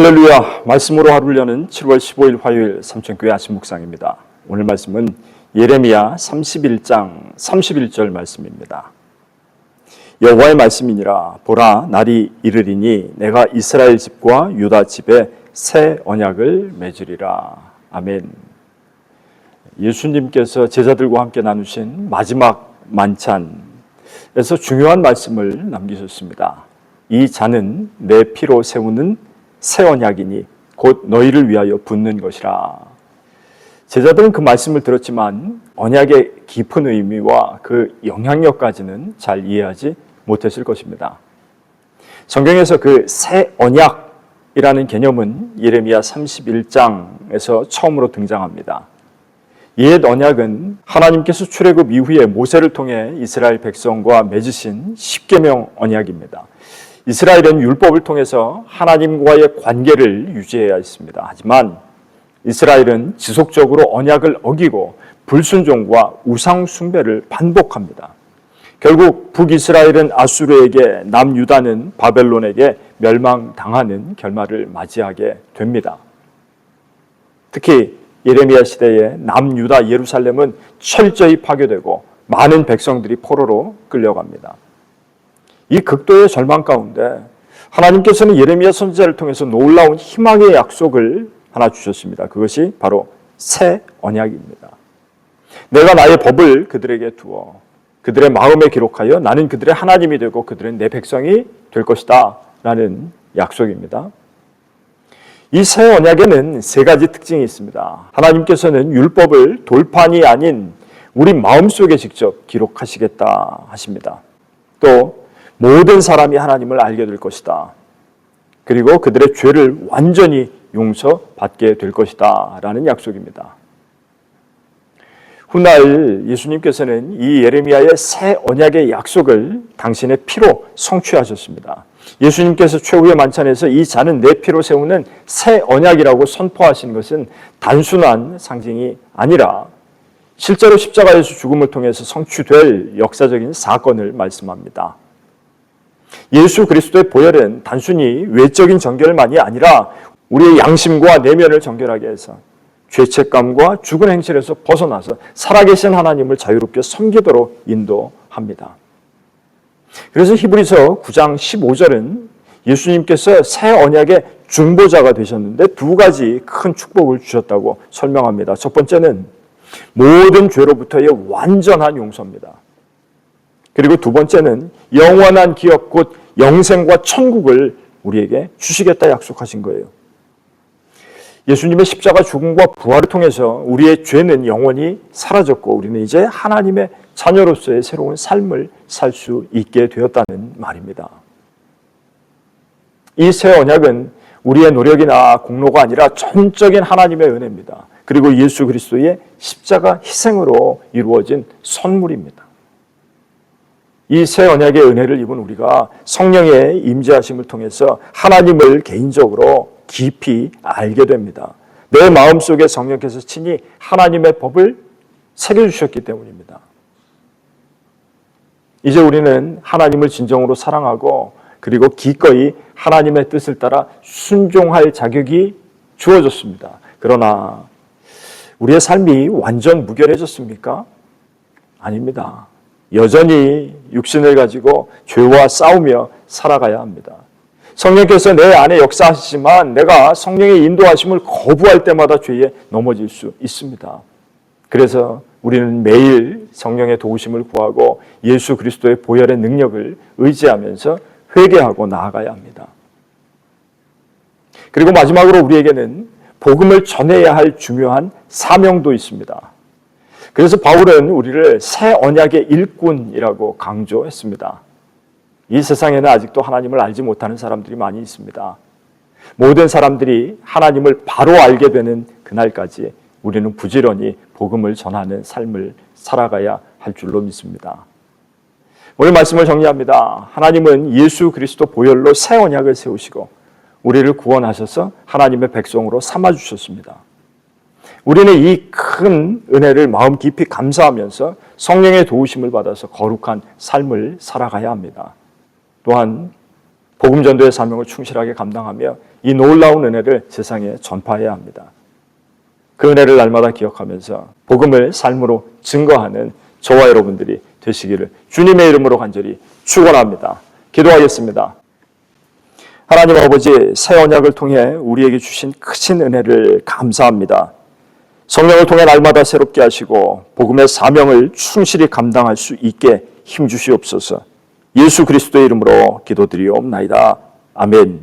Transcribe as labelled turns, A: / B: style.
A: 할렐루야 말씀으로 하루를 여는 7월 15일 화요일 삼천교회 아침 묵상입니다. 오늘 말씀은 예레미야 31장 31절 말씀입니다. 여호와의 말씀이니라 보라 날이 이르리니 내가 이스라엘 집과 유다 집에 새 언약을 맺으리라. 아멘. 예수님께서 제자들과 함께 나누신 마지막 만찬에서 중요한 말씀을 남기셨습니다. 이 잔은 내 피로 세우는 새 언약이니 곧 너희를 위하여 붓는 것이라. 제자들은 그 말씀을 들었지만 언약의 깊은 의미와 그 영향력까지는 잘 이해하지 못했을 것입니다. 성경에서 그 새 언약이라는 개념은 예레미야 31장에서 처음으로 등장합니다. 옛 언약은 하나님께서 출애굽 이후에 모세를 통해 이스라엘 백성과 맺으신 십계명 언약입니다. 이스라엘은 율법을 통해서 하나님과의 관계를 유지해야 했습니다. 하지만 이스라엘은 지속적으로 언약을 어기고 불순종과 우상 숭배를 반복합니다. 결국 북이스라엘은 아수르에게 남유다는 바벨론에게 멸망당하는 결말을 맞이하게 됩니다. 특히 예레미야 시대에 남유다 예루살렘은 철저히 파괴되고 많은 백성들이 포로로 끌려갑니다. 이 극도의 절망 가운데 하나님께서는 예레미야 선지자를 통해서 놀라운 희망의 약속을 하나 주셨습니다. 그것이 바로 새 언약입니다. 내가 나의 법을 그들에게 두어 그들의 마음에 기록하여 나는 그들의 하나님이 되고 그들은 내 백성이 될 것이다. 라는 약속입니다. 이 새 언약에는 세 가지 특징이 있습니다. 하나님께서는 율법을 돌판이 아닌 우리 마음속에 직접 기록하시겠다 하십니다. 또 모든 사람이 하나님을 알게 될 것이다. 그리고 그들의 죄를 완전히 용서받게 될 것이다. 라는 약속입니다. 훗날 예수님께서는 이 예레미야의 새 언약의 약속을 당신의 피로 성취하셨습니다. 예수님께서 최후의 만찬에서 이 잔은 내 피로 세우는 새 언약이라고 선포하신 것은 단순한 상징이 아니라 실제로 십자가에서 죽음을 통해서 성취될 역사적인 사건을 말씀합니다. 예수 그리스도의 보혈은 단순히 외적인 정결만이 아니라 우리의 양심과 내면을 정결하게 해서 죄책감과 죽은 행실에서 벗어나서 살아계신 하나님을 자유롭게 섬기도록 인도합니다. 그래서 히브리서 9장 15절은 예수님께서 새 언약의 중보자가 되셨는데 두 가지 큰 축복을 주셨다고 설명합니다. 첫 번째는 모든 죄로부터의 완전한 용서입니다. 그리고 두 번째는 영원한 기업 곧 영생과 천국을 우리에게 주시겠다 약속하신 거예요. 예수님의 십자가 죽음과 부활을 통해서 우리의 죄는 영원히 사라졌고 우리는 이제 하나님의 자녀로서의 새로운 삶을 살 수 있게 되었다는 말입니다. 이 새 언약은 우리의 노력이나 공로가 아니라 전적인 하나님의 은혜입니다. 그리고 예수 그리스도의 십자가 희생으로 이루어진 선물입니다. 이 새 언약의 은혜를 입은 우리가 성령의 임재하심을 통해서 하나님을 개인적으로 깊이 알게 됩니다. 내 마음속에 성령께서 친히 하나님의 법을 새겨주셨기 때문입니다. 이제 우리는 하나님을 진정으로 사랑하고 그리고 기꺼이 하나님의 뜻을 따라 순종할 자격이 주어졌습니다. 그러나 우리의 삶이 완전 무결해졌습니까? 아닙니다. 여전히 육신을 가지고 죄와 싸우며 살아가야 합니다. 성령께서 내 안에 역사하시지만 내가 성령의 인도하심을 거부할 때마다 죄에 넘어질 수 있습니다. 그래서 우리는 매일 성령의 도우심을 구하고 예수 그리스도의 보혈의 능력을 의지하면서 회개하고 나아가야 합니다. 그리고 마지막으로 우리에게는 복음을 전해야 할 중요한 사명도 있습니다. 그래서 바울은 우리를 새 언약의 일꾼이라고 강조했습니다. 이 세상에는 아직도 하나님을 알지 못하는 사람들이 많이 있습니다. 모든 사람들이 하나님을 바로 알게 되는 그날까지 우리는 부지런히 복음을 전하는 삶을 살아가야 할 줄로 믿습니다. 오늘 말씀을 정리합니다. 하나님은 예수 그리스도 보혈로 새 언약을 세우시고 우리를 구원하셔서 하나님의 백성으로 삼아 주셨습니다. 우리는 이 큰 은혜를 마음 깊이 감사하면서 성령의 도우심을 받아서 거룩한 삶을 살아가야 합니다. 또한 복음 전도의 사명을 충실하게 감당하며 이 놀라운 은혜를 세상에 전파해야 합니다. 그 은혜를 날마다 기억하면서 복음을 삶으로 증거하는 저와 여러분들이 되시기를 주님의 이름으로 간절히 축원합니다. 기도하겠습니다. 하나님 아버지 새 언약을 통해 우리에게 주신 크신 은혜를 감사합니다. 성령을 통해 날마다 새롭게 하시고 복음의 사명을 충실히 감당할 수 있게 힘 주시옵소서. 예수 그리스도의 이름으로 기도드리옵나이다. 아멘.